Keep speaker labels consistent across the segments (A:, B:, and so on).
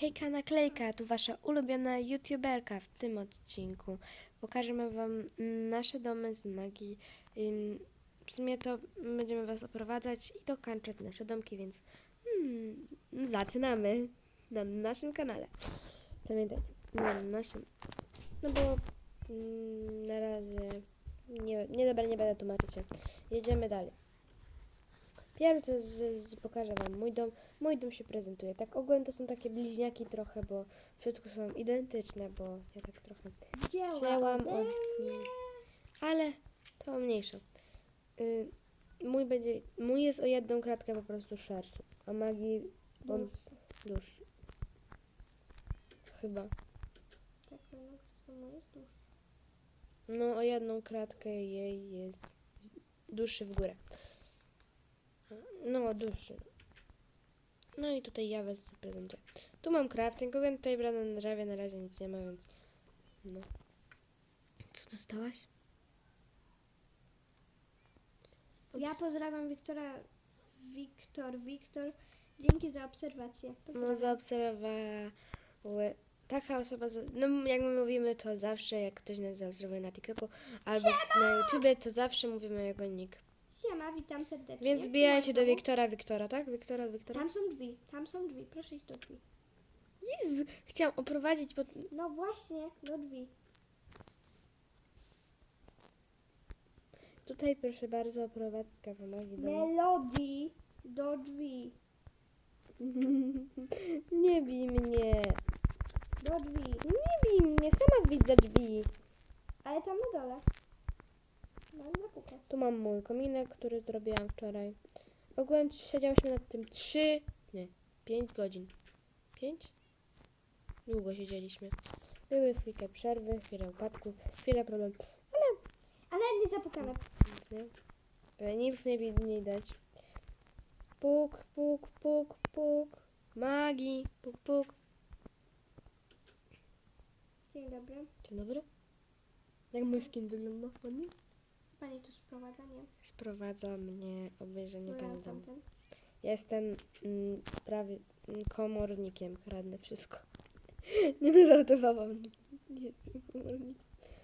A: Hejka naklejka, tu wasza ulubiona youtuberka w tym odcinku. Pokażemy wam nasze domy z magii. W sumie to będziemy was oprowadzać i dokańczać nasze domki, więc hmm, zaczynamy na naszym kanale. Pamiętajcie, na naszym. No bo mm, na razie nie, nie dobra, nie będę tłumaczyć. Jedziemy dalej. Pierwszy pokażę wam mój dom. Mój dom się prezentuje. Tak ogólnie to są takie bliźniaki trochę, bo wszystko są identyczne, bo ja tak trochę wzięłam od... Ale to mniejsza. Y, mój będzie, mój jest o jedną kratkę po prostu szerszy, a magii on dłuższy. Chyba.
B: Tak, no, mój jest dłuższy.
A: No o jedną kratkę jej jest dłuższy w górę. No, dłuższy. No i tutaj ja was zaprezentuję. Tu mam crafting, ogólnie tutaj brana na drzewie na razie nic nie ma, więc no. Co dostałaś?
B: Ja pozdrawiam Wiktora, Wiktor, Wiktor. Dzięki za obserwację.
A: No
B: Pozdrawiam.
A: zaobserwowały. Taka osoba, no jak my mówimy to zawsze, jak ktoś nas zaobserwuje na TikToku albo na YouTubie, to zawsze mówimy jego nick.
B: Siema, witam serdecznie.
A: Więc wbijajcie do. Wiktora, Wiktora, tak? Wiktora, Wiktora?
B: Tam są drzwi, tam są drzwi, proszę iść do drzwi.
A: Jezu, chciałam oprowadzić, bo
B: No właśnie, do drzwi.
A: Tutaj proszę bardzo oprowadzka pomagi do
B: Melodii do drzwi.
A: Nie bij mnie.
B: Do drzwi.
A: Nie bij mnie, sama widzę drzwi.
B: Ale tam na dole.
A: Tu mam mój kominek, który zrobiłam wczoraj. Ogółem siedziałyśmy nad tym 3, nie, 5 godzin. 5? Długo siedzieliśmy. Były chwilkę przerwy, chwilę upadku, chwilę problem.
B: Ale nie zapukane.
A: Nic nie, By nic nie widać. Puk, puk, puk, puk. Magii, puk, puk.
B: Dzień dobry.
A: Dzień dobry. Jak mój skin wygląda? Ładnie?
B: Pani tu sprowadza, nie?
A: Sprowadza mnie obejrzenie
B: No ja tamten.
A: Jestem mm, prawie mm, komornikiem, kradnę wszystko. Nie no, żartowałam. Nie jestem komornikiem.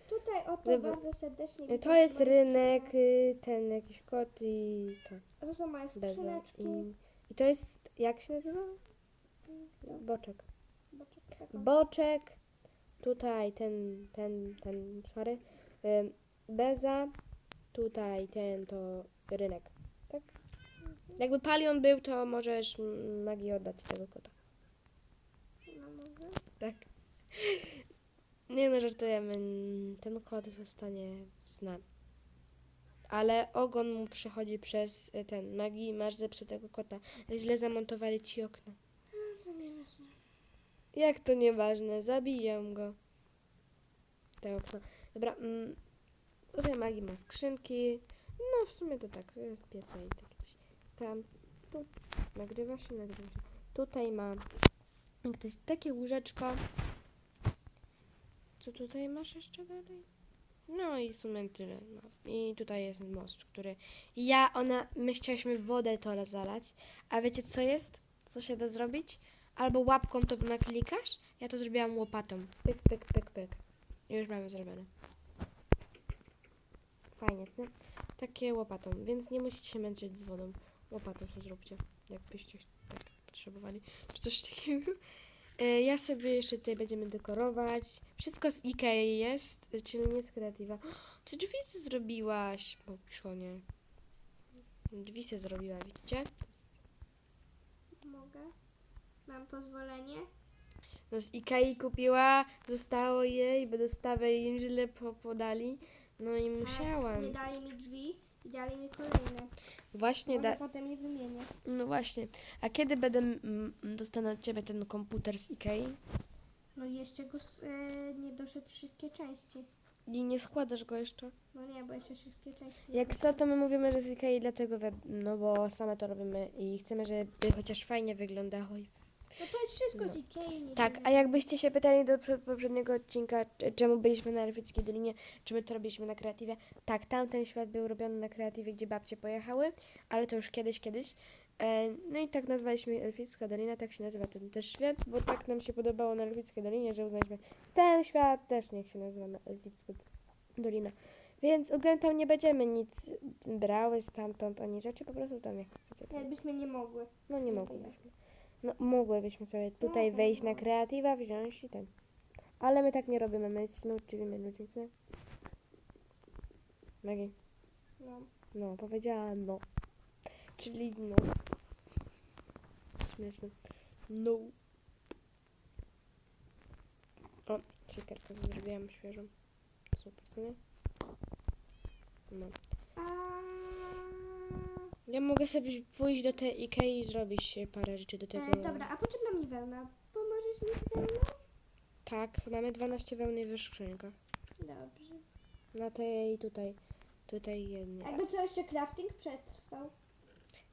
B: Tutaj oto
A: Dobra.
B: bardzo serdecznie
A: Y, To jest rynek, y, ten jakiś kot i to.
B: A to są moje
A: Beza.
B: skrzyneczki.
A: I, I to jest, jak się nazywa? Boczek.
B: Boczek, tak o.
A: Boczek. Tutaj ten, ten, ten. Ym, Beza. Tutaj ten to rynek. Tak? Jakby palion był, to możesz magii oddać tego kota.
B: No.
A: Tak. Nie no, żartujemy. Ten kot zostanie z nami. Ale ogon mu przechodzi przez y, ten magii masz zepsutego kota. Źle zamontowali ci okna.
B: To nieważne.
A: Jak to nieważne, zabiję go. Te okno. Dobra, mm, tutaj magii ma skrzynki. No w sumie to tak, y, pieca i takie coś. Tam, tu, nagrywa się, nagrywa się. Tutaj ma ktoś takie łóżeczko. Co tutaj masz jeszcze dalej? No i w sumie tyle. No. I tutaj jest most, który ja, ona, my chcieliśmy wodę to zalać. A wiecie co jest? Co się da zrobić? Albo łapką to naklikasz. Ja to zrobiłam łopatą. Pyk, pyk, pyk, pyk. Już mamy zrobione. Fajnie, co? nie? Takie łopatą, więc nie musicie się męczyć z wodą. Łopatą to zróbcie, jakbyście tak potrzebowali. Czy coś takiego. E, Ja sobie jeszcze tutaj będziemy dekorować. Wszystko z Ikei jest, czyli nie z kreatywa. Ty drzwi co zrobiłaś? Bo piszonie. Drzwi se zrobiła, widzicie?
B: Mogę? Mam pozwolenie?
A: No z Ikei kupiła, zostało jej, bo dostawę im źle po, podali. No i musiałam.
B: Nie dali mi drzwi i dali mi kolejne.
A: Właśnie,
B: Może
A: da,
B: potem je wymienię.
A: no właśnie. A kiedy będę mm, dostanę od ciebie ten komputer z Ikei?
B: No i jeszcze go e, nie doszedł wszystkie części.
A: I nie składasz go jeszcze?
B: No nie, bo jeszcze wszystkie części.
A: Jak co, to my mówimy, że z Ikei, dlatego, wi- no bo same to robimy i chcemy, żeby chociaż fajnie wyglądało. i-
B: No to jest wszystko
A: No.
B: z Ikei. Nie
A: Tak, a jakbyście się pytali do prze- poprzedniego odcinka, c- czemu byliśmy na Elfickiej Dolinie, czy my to robiliśmy na Kreatywie, tak, tamten świat był robiony na Kreatywie, gdzie babcie pojechały, ale to już kiedyś, kiedyś. E, no i tak nazwaliśmy Elficka Dolina, tak się nazywa ten też świat, bo tak nam się podobało na Elfickiej Dolinie, że uznaliśmy ten świat też niech się nazywa na Elficka Dolina. Więc ogólnie tam nie będziemy nic brały stamtąd ani rzeczy, po prostu tam jak chcecie.
B: Jakbyśmy nie mogły.
A: No nie mogłybyśmy. No mogłybyśmy sobie tutaj
B: No,
A: wejść
B: no.
A: na kreatywa, wziąć i ten. Ale my tak nie robimy, my jesteśmy uczciwymi ludźmi, co? Maggie.
B: No.
A: No, powiedziałam no. Czyli no. Śmieszne. No. O, siekierkę zrobiłam świeżą. Super, co nie? No. Ja mogę sobie pójść do tej Ikei i zrobić parę rzeczy do tego.
B: E, dobra, a potrzebna mi wełna. Pomożesz mi z wełną?
A: Tak, mamy 12 wełny w skrzynkach.
B: Dobrze.
A: Na tej tutaj. Tutaj jednie.
B: Jakby co jeszcze crafting przetrwał.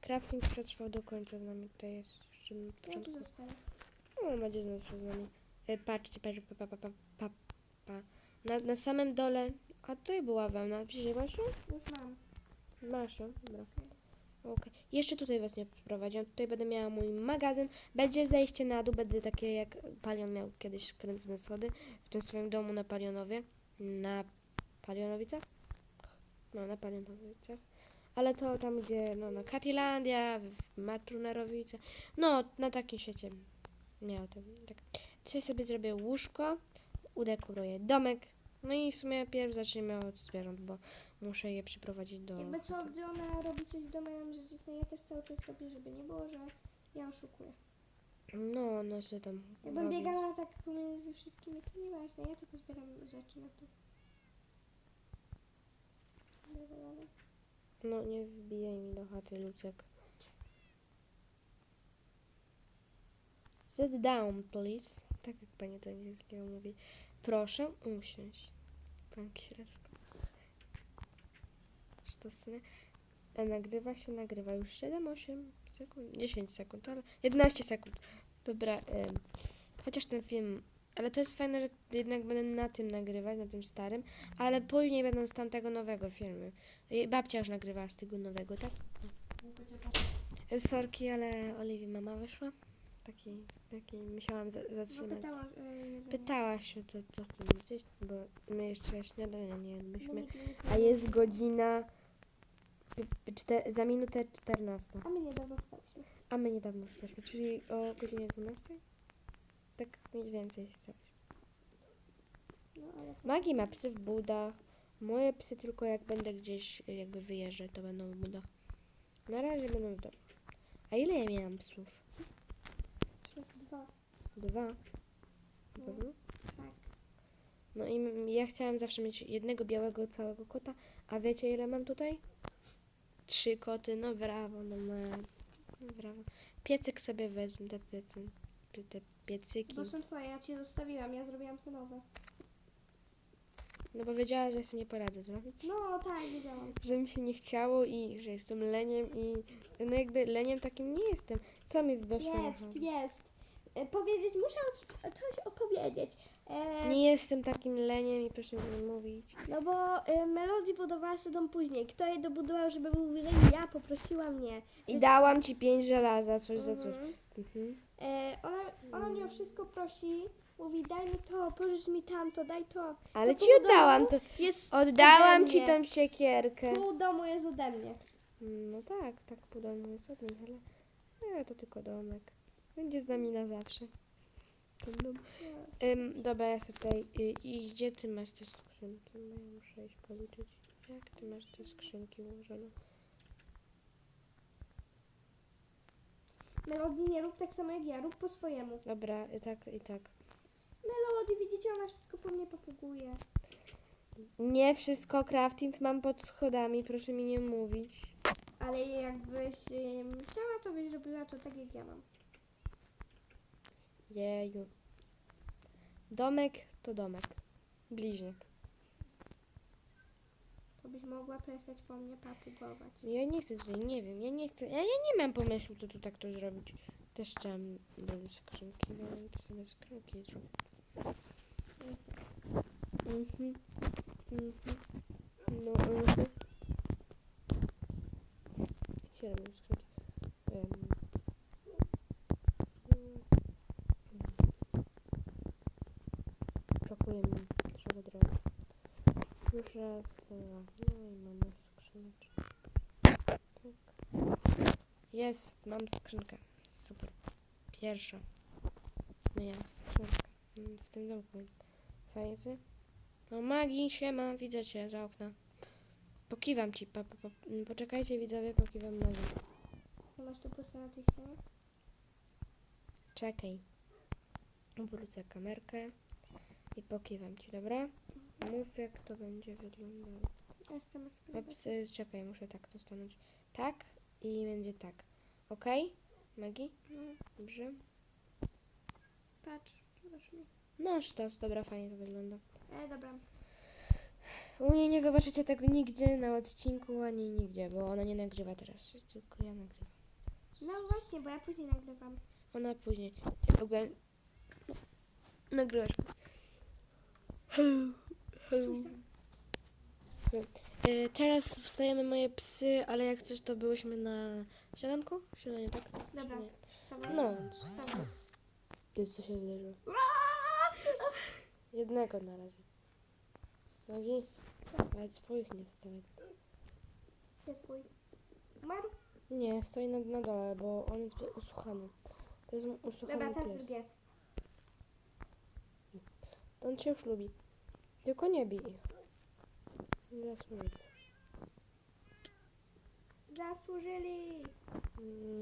A: Crafting przetrwał do końca z nami. Tutaj jest jeszcze na
B: Ja
A: początku.
B: zostanę.
A: No, będzie zawsze z nami. E, patrzcie, patrzcie, pa, pa, pa, pa, pa. Na, na samym dole. A tutaj była wełna. Wzięłaś masz ją?
B: Już mam.
A: Masz ją, dobra. Okej. Jeszcze tutaj was nie wprowadziłam. Tutaj będę miała mój magazyn. Będzie zejście na dół. Będę takie jak Palion miał kiedyś kręcone schody w tym swoim domu na Palionowie. Na Palionowicach? No, na Palionowicach. Ale to tam, gdzie, no, na Katilandia, w Matrunerowice. No, na takim świecie miał ten, tak. Dzisiaj sobie zrobię łóżko, udekuruję domek. No i w sumie pierw zaczniemy od zwierząt, bo muszę je przyprowadzić do...
B: Jakby co, gdy ona robi coś w domu, ja mam rzecz jasna, ja też cały czas robię, żeby nie było, że ja oszukuję.
A: No, no sobie tam
B: Jakbym
A: robię.
B: biegała tak pomiędzy wszystkimi, to nieważne, ja tylko zbieram rzeczy na to. Dobra, dobra.
A: No, nie wbijaj mi do chaty, Lucek. Sit down, please. Tak jak pani to angielskiego mówi. Proszę usiąść. Po angielsku. To. E, nagrywa się, nagrywa już 7, 8 sekund, 10 sekund, ale 11 sekund. Dobra, chociaż ten film, ale to jest fajne, że jednak będę na tym nagrywać, na tym starym, ale później będą z tamtego nowego filmy. I Babcia już nagrywała z tego nowego, tak? E, Sorki, ale Oliwii mama wyszła. Taki, taki musiałam za,
B: No
A: zatrzymać.
B: pytała, e, jedzenie.
A: Pytałaś się, co, co ty jesteś, bo my jeszcze śniadania nie
B: No
A: jedliśmy.
B: nie
A: A jest godzina czte, za minutę 14.
B: A my niedawno wstałyśmy.
A: A my niedawno wstaliśmy, czyli o godzinie 12? Tak mniej więcej wstaliśmy.
B: No ale
A: Magii ma psy w budach. Moje psy tylko jak będę gdzieś y, jakby wyjeżdżać, to będą w budach. Na razie będą w domu. A ile ja miałam psów?
B: przez dwa.
A: Dwa.
B: No.
A: pewno?
B: Tak.
A: No i ja chciałam zawsze mieć jednego białego całego kota, a wiecie ile mam tutaj? Trzy koty, no brawo, no ma. No brawo. Piecyk sobie wezmę, te piecy. pie- Te piecyki.
B: Bo są twoje, ja ci zostawiłam, ja zrobiłam te nowe.
A: No bo wiedziała, że sobie nie poradzę zrobić.
B: No tak, wiedziałam.
A: Że mi się nie chciało i że jestem leniem i no jakby leniem takim nie jestem. Co mi weszło na
B: Jest, jest. E, powiedzieć, muszę coś opowiedzieć. E,
A: Nie jestem takim leniem i proszę mi nie mówić.
B: No bo e, Melody budowała sobie dom później. Kto jej dobudował, żeby był wyżej? Ja poprosiła mnie.
A: I dałam ci pięć żelaza, coś za coś.
B: Mhm.
A: Mhm.
B: E, ona, ona mnie o wszystko prosi. Mówi, daj mi to, pożycz mi tamto, daj to.
A: Ale
B: To
A: ci
B: pół
A: oddałam,
B: domu
A: to
B: Jest
A: oddałam
B: ode
A: ci
B: mnie.
A: tą siekierkę.
B: Pół domu jest ode mnie.
A: No tak, tak podobno jest od nich, ale nie, to tylko domek. Będzie z nami na zawsze. Dom. Ym, dobra, ja sobie tutaj. I, I gdzie ty masz te skrzynki? No ja muszę iść policzyć. Jak ty masz te skrzynki ułożone?
B: Melody, nie rób tak samo jak ja, rób po swojemu.
A: Dobra, i tak, i tak.
B: Melody, widzicie, ona wszystko po mnie papuguje.
A: Nie wszystko crafting mam pod schodami, proszę mi nie mówić.
B: Ale jakbyś ym, chciała, to byś zrobiła to tak jak ja mam.
A: Jeju. Domek to domek. Bliźniak.
B: To byś mogła przestać po mnie papugować.
A: Ja nie chcę tutaj, nie wiem, ja nie chcę, ja, ja nie mam pomysłu, co tu tak to zrobić. Też chciałam robić skrzynki, więc sobie skrzynki zrobię. Mhm. Mhm. No, mhm. Gdzie robię skrzynki? Dwa, no i mamy skrzyneczkę. Tak. Jest, mam skrzynkę. Super. Pierwsza. Moja skrzynka. Mm, W tym domku. Fajnie. No magii, siema, widzę cię za okna. Pokiwam ci, pa, pa, pa. Mm, Poczekajcie widzowie, pokiwam magii.
B: Masz to puste na tej scenie?
A: Czekaj. Obrócę kamerkę i pokiwam ci, dobra? Mów jak to będzie wyglądało.
B: Spróbować.
A: Ups, y, czekaj, muszę tak to stanąć. Tak i będzie tak. Okej? Maggie?
B: No,
A: Dobrze?
B: patrz, mi.
A: No, sztos, dobra, fajnie to wygląda.
B: E, dobra.
A: U niej nie zobaczycie tego nigdzie na odcinku, ani nigdzie, bo ona nie nagrywa teraz, tylko ja nagrywam.
B: No właśnie, bo ja później nagrywam.
A: Ona później. Ja w ogóle... Nagrywasz. Y, Teraz wstajemy moje psy, ale jak coś to byłyśmy na śniadanku? Śniadanie, tak?
B: Dobra.
A: Nie.
B: Wstawaj.
A: No.
B: Wstawaj.
A: Jest co się wydarzyło. Jednego na razie. Nogi? Ale swoich nie stoi.
B: Umarł?
A: Nie, stoi na, na dole, bo on jest usłuchany. To jest usłuchany
B: Dobra, teraz
A: pies.
B: drugie.
A: On cię już lubi. Tylko nie bij zasłużyli.
B: Zasłużyli.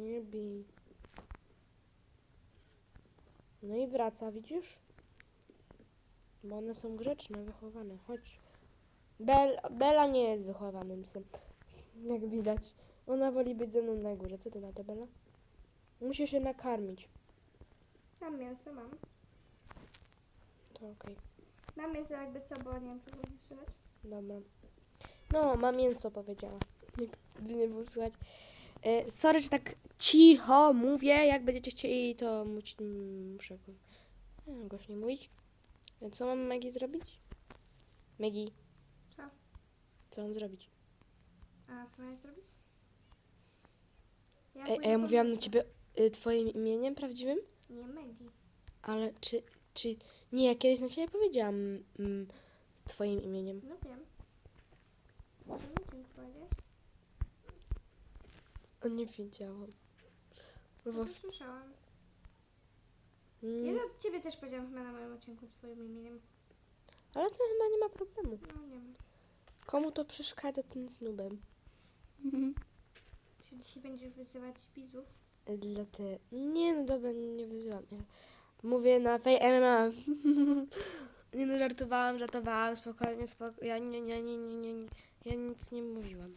A: Nie bij. No i wraca, widzisz? Bo one są grzeczne, wychowane. Chodź. Bel, Bela nie jest wychowanym psem. Jak widać. Ona woli być ze mną na górze. Co ty na to, Bela? Musisz się nakarmić.
B: Mam mięso, mam.
A: To okej.
B: Mam mięso jakby co, bo nie wiem, czy słychać.
A: Dobra. No, ma mięso powiedziała. Gdyby nie było słychać. E, sorry, że tak cicho mówię. Jak będziecie chcieli, to musi, muszę go, e, głośniej mówić. E, Co mam Maggie zrobić? Maggie.
B: Co?
A: Co mam zrobić?
B: A, co mam zrobić? Ja
A: Ej, a ja mówiłam na ciebie y, twoim imieniem prawdziwym?
B: Nie, Maggie.
A: Ale czy, czy... Nie, ja kiedyś na ciebie powiedziałam mm, twoim imieniem.
B: No wiem.
A: O, nie wiedziałam.
B: No
A: Bo,
B: to słyszałam.
A: mm,
B: Ja do ciebie też powiedziałam chyba na moim odcinku twoim imieniem.
A: ale to chyba nie ma problemu.
B: No nie wiem.
A: Komu to przeszkadza ten z nubem?
B: Czy dzisiaj będziesz wyzywać widzów?
A: Dla te... Nie, no dobra, nie, nie wyzywam. Ja mówię na fej MMA. nie no, żartowałam, żartowałam, spokojnie, spokojnie. Ja nie, nie, nie, nie, nie, nie. Ja nic nie mówiłam.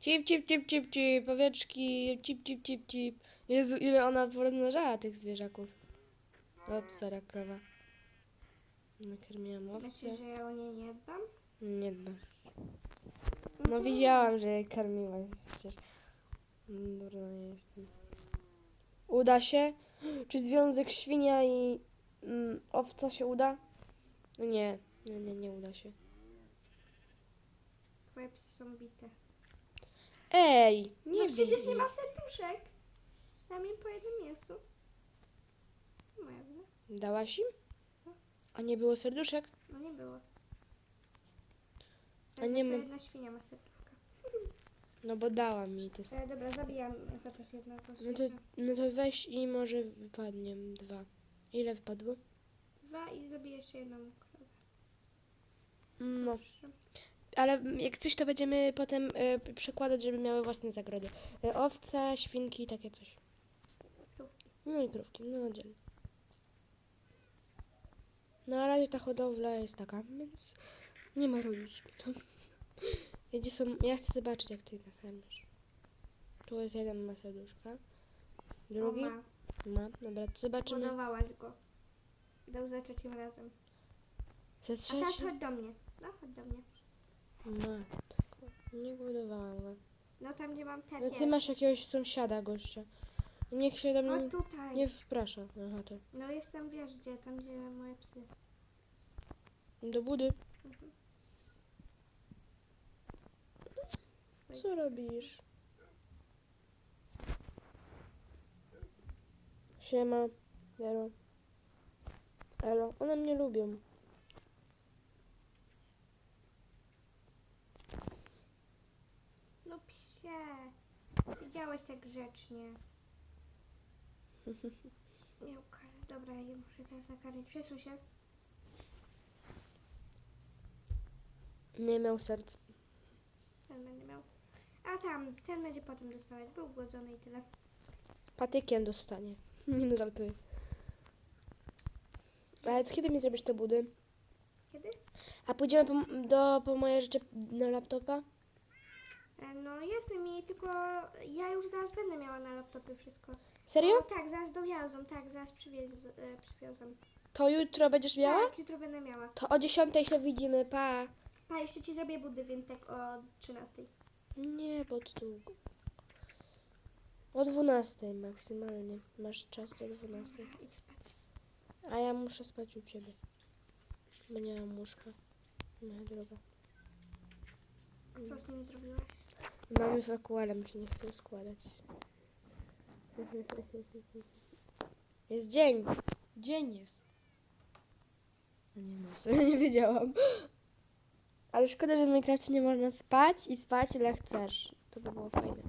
A: Cip, cip, cip, cip, cip, owieczki, cip, cip, cip, cip. Jezu, ile ona porozmnażała tych zwierzaków. O, psara, krowa. Nakarmiłam owce.
B: Myślisz, że ja o nie nie dbam?
A: Nie dbam. No widziałam, że je karmiłaś przecież. Mm, Durna nie jestem. Uda się? Czy związek świnia i mm, owca się uda? No nie, nie, nie, nie uda się.
B: Twoje psy są bite.
A: Ej, nie
B: no przecież
A: bij
B: nie ma serduszek. Dam im po jednym. Moja wina.
A: Dałaś im? A nie było serduszek?
B: No nie było.
A: A nie
B: to
A: ma-
B: jedna świnia ma serduszka.
A: No bo dała mi to.
B: E, dobra, zabijam chociaż jednego
A: No to, no to weź i może wypadnie dwa. Ile wypadło?
B: Dwa i zabiję jeszcze jedną krowę.
A: No.
B: Proszę.
A: Ale jak coś, to będziemy potem p- przekładać, żeby miały własne zagrody. E, owce, świnki, takie coś.
B: Krówki.
A: No i krówki, no oddzielnie. No na razie ta hodowla jest taka, więc nie ma rodzić. Gdzie są, ja chcę zobaczyć, jak ty nakarmisz. Tu jest jeden ma serduszka. Drugi
B: O, ma.
A: ma. Dobra, to zobaczymy.
B: Hodowałaś go. Dał za trzecim razem.
A: Za
B: A teraz chodź do mnie. No, chodź do mnie.
A: Matko, nie głodowałam go.
B: No tam, gdzie mam ten
A: No ty
B: jest.
A: masz jakiegoś sąsiada, gościa. Niech się do mnie
B: Chodź tutaj.
A: nie wprasza. Aha, to.
B: No jestem, wiesz gdzie, tam gdzie moje psy.
A: Do budy.
B: Mhm.
A: Co robisz? Siema. Jaro. Elo, one mnie lubią.
B: No psie. Siedziałeś tak grzecznie. Nie ukara. Dobra, ja muszę teraz nakarmić. Przesuń się.
A: Nie miał serc.
B: Ten będzie miał. A tam, ten będzie potem dostawać. Był głodzony i tyle.
A: Patykiem dostanie. Nie no, żartuję. Ale kiedy mi zrobisz te budy?
B: Kiedy?
A: A pójdziemy po, do, po moje rzeczy na laptopa?
B: E, No jest mi, tylko ja już zaraz będę miała na laptopie wszystko.
A: Serio?
B: O, tak, zaraz dowiozą, tak, zaraz przywiez, e, przywiozą.
A: To jutro będziesz miała?
B: Tak, jutro będę miała.
A: To o 10 się widzimy, pa.
B: Pa, jeszcze ci zrobię budy, więc tak o 13.
A: Nie, bo to długo. O 12 maksymalnie. Masz czas do 12.
B: Idź spać.
A: A ja muszę spać u ciebie. Bo nie mam łóżka. Moja droga.
B: Co z nim zrobiłaś?
A: Mamy w akuarem się nie chcą składać. Jest dzień. Dzień jest. No nie może, nie wiedziałam. Ale szkoda, że w Minecrafcie nie można spać i spać ile chcesz. To by było fajne.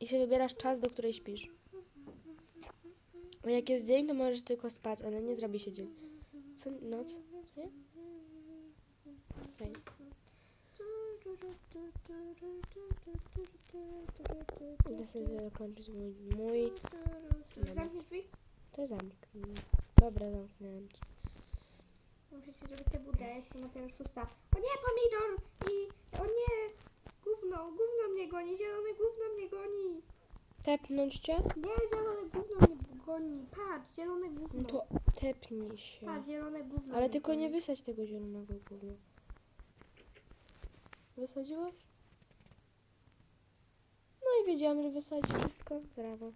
A: I się wybierasz czas, do której śpisz. A jak jest dzień, to możesz tylko spać, ale nie zrobi się dzień. Co noc? Nie? Fajnie. Idę sobie zakończyć mój, mój
B: Zamknij drzwi?
A: To zamknę. Dobra,
B: ci zrobić te budę, na teraz szósta. O nie, pomidor! I o nie! Gówno, gówno mnie goni, zielone gówno mnie goni!
A: Tepnąć cię?
B: Nie, zielone gówno mnie goni. Patrz, zielone gówno.
A: No to tepnij się.
B: Patrz, zielone gówno.
A: Ale
B: mnie
A: tylko nie
B: goni.
A: wysadź tego zielonego gówna. Wysadziłaś? No i wiedziałam, że wysadzi wszystko. Brawo.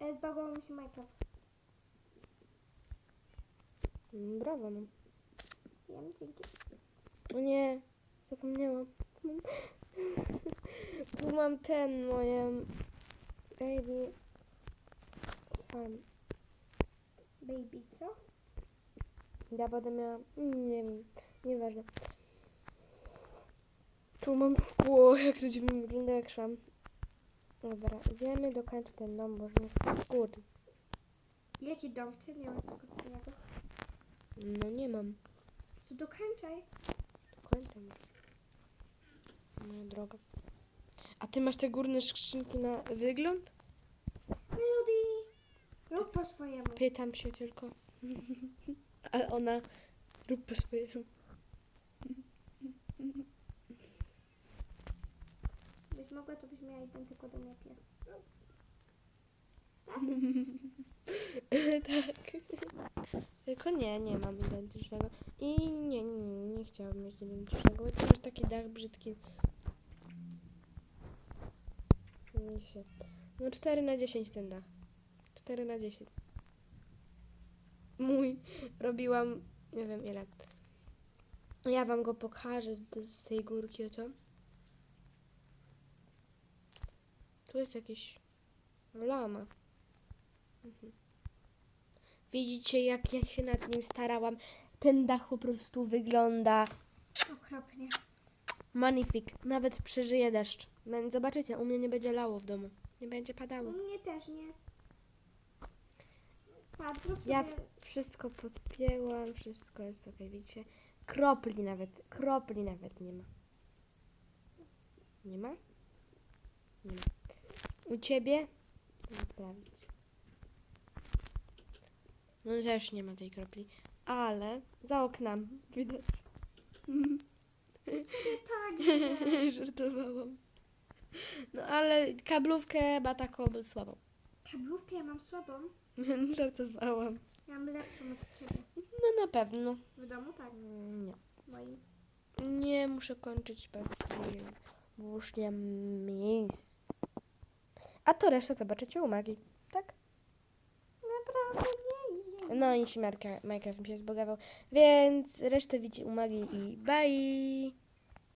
B: E, zbagował mi się Minecraft.
A: Brawo, no.
B: Wiem, dzięki.
A: O nie, zapomniałam. Tu mam ten, moje baby.
B: Baby, co?
A: Ja będę miała. Nie wiem, nieważne. Tu mam szkło, jak to dziwnie wygląda, jak szłam. Dobra, idziemy do końca ten dom, nie Good.
B: Jaki dom? Ty nie masz tego.
A: No nie mam.
B: Co dokończaj?
A: Do końca już. Moja droga. A ty masz te górne skrzynki na wygląd?
B: Melody! Rób po swojemu.
A: Pytam się tylko. Ale ona rób po swojemu.
B: Byś mogła, to byś miała identyko do mapie.
A: tak. Tylko nie, nie mam identycznego. I nie, nie, nie, nie chciałabym mieć identycznego, bo ty masz taki dach brzydki. Się. No 4 na 10 ten dach. 4 na 10. Mój. Robiłam, nie wiem ile. Ja wam go pokażę z, z tej górki, oto. Tu jest jakiś lama. Mhm. Widzicie, jak ja się nad nim starałam. Ten dach po prostu wygląda
B: Okropnie.
A: magnifik. Nawet przeżyje deszcz. Zobaczycie, u mnie nie będzie lało w domu. Nie będzie
B: U
A: padało.
B: mnie też nie. Patrz, zrób sobie...
A: Ja w- wszystko podpięłam, wszystko jest ok, widzicie? Kropli nawet, kropli nawet nie ma. Nie ma? Nie ma. U ciebie? Muszę sprawdzić. No też nie ma tej kropli, ale za oknami widać.
B: Tak,
A: Żartowałam. No ale kablówkę chyba taką słabą.
B: Kablówkę ja mam słabą.
A: Żartowałam.
B: Ja mam lepszą od ciebie.
A: No na pewno.
B: W domu tak.
A: Nie.
B: Moim.
A: Nie muszę kończyć pewnie, bo już nie mam miejsc. A to resztę zobaczycie u magii, tak?
B: Naprawdę nie.
A: No i śmiarka Minecraft mi się zbogawał, więc resztę widzicie u i bye!